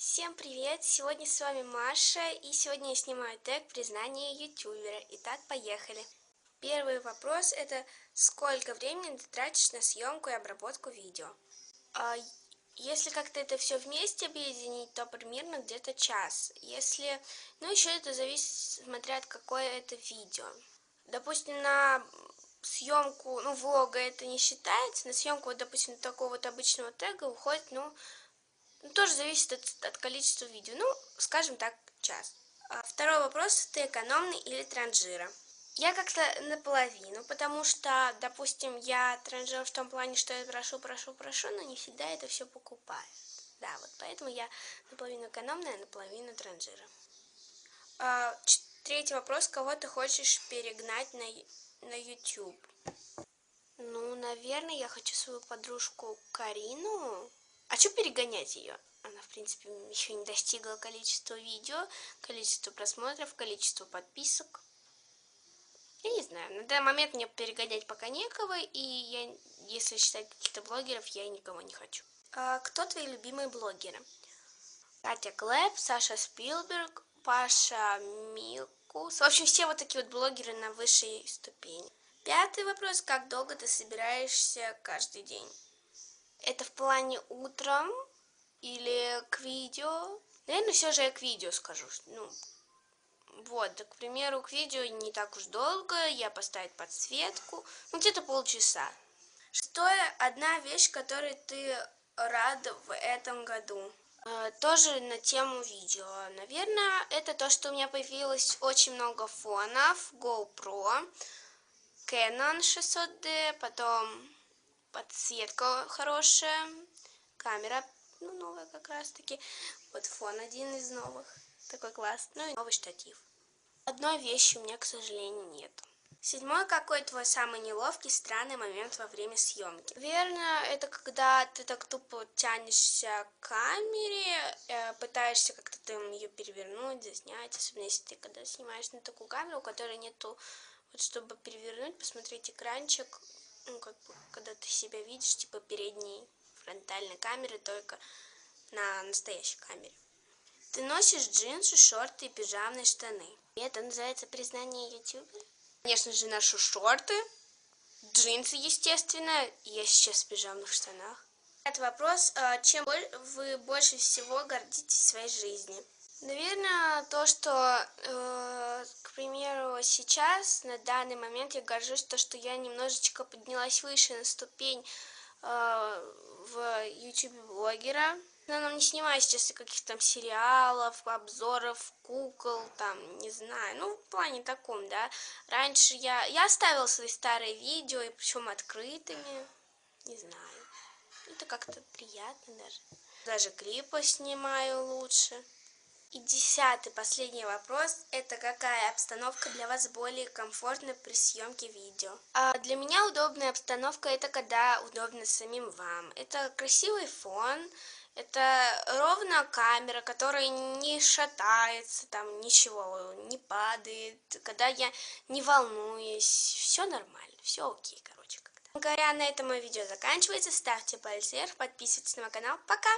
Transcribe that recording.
Всем привет! Сегодня с вами Маша, и сегодня я снимаю тег «Признание ютубера». Итак, поехали! Первый вопрос – это сколько времени ты тратишь на съемку и обработку видео? А, если как-то это все вместе объединить, то примерно где-то час. Если, ну еще это зависит, смотря от какое это видео. Допустим, на съемку, ну, влога это не считается, на съемку, вот, допустим, такого вот обычного тега уходит, ну, ну, тоже зависит от, от количества видео. Ну, скажем так, час. А второй вопрос, ты экономный или транжира? Я как-то наполовину, потому что, допустим, я транжир в том плане, что я прошу, прошу, прошу, но не всегда это все покупаю. Да, вот поэтому я наполовину экономная, наполовину транжира. А, третий вопрос, кого ты хочешь перегнать на, на YouTube? Ну, наверное, я хочу свою подружку Карину а что перегонять ее? Она, в принципе, еще не достигла количества видео, количества просмотров, количества подписок. Я не знаю, на данный момент мне перегонять пока некого, и я, если считать каких-то блогеров, я никого не хочу. А кто твои любимые блогеры? Катя Клэп, Саша Спилберг, Паша Милкус. В общем, все вот такие вот блогеры на высшей ступени. Пятый вопрос. Как долго ты собираешься каждый день? Это в плане утром или к видео? Наверное, все же я к видео скажу. Ну, вот, к примеру, к видео не так уж долго. Я поставить подсветку. Ну, где-то полчаса. Шестое, одна вещь, которой ты рад в этом году. Э, тоже на тему видео. Наверное, это то, что у меня появилось очень много фонов. GoPro, Canon 600D, потом подсветка хорошая, камера, ну, новая как раз таки, вот фон один из новых, такой классный, ну новый штатив. Одной вещи у меня, к сожалению, нет. Седьмой, какой твой самый неловкий, странный момент во время съемки? Верно, это когда ты так тупо тянешься к камере, э, пытаешься как-то там ее перевернуть, заснять, особенно если ты когда снимаешь на такую камеру, у которой нету, вот чтобы перевернуть, посмотреть экранчик, ну, как бы, когда ты себя видишь, типа, передней фронтальной камеры, только на настоящей камере. Ты носишь джинсы, шорты и пижамные штаны. И это называется признание ютубера? Конечно же, ношу шорты, джинсы, естественно. Я сейчас в пижамных штанах. Это вопрос, а, чем вы больше всего гордитесь в своей жизни? Наверное, то, что, э, примеру, сейчас, на данный момент, я горжусь то, что я немножечко поднялась выше на ступень э, в YouTube блогера. Но не снимаю сейчас каких-то там сериалов, обзоров, кукол, там, не знаю, ну, в плане таком, да. Раньше я, я оставила свои старые видео, и причем открытыми, не знаю. Это как-то приятно даже. Даже клипы снимаю лучше. И десятый, последний вопрос, это какая обстановка для вас более комфортна при съемке видео? А для меня удобная обстановка это когда удобно самим вам. Это красивый фон, это ровно камера, которая не шатается, там ничего не падает, когда я не волнуюсь, все нормально, все окей, короче. Говоря, на этом мое видео заканчивается, ставьте палец вверх, подписывайтесь на мой канал, пока!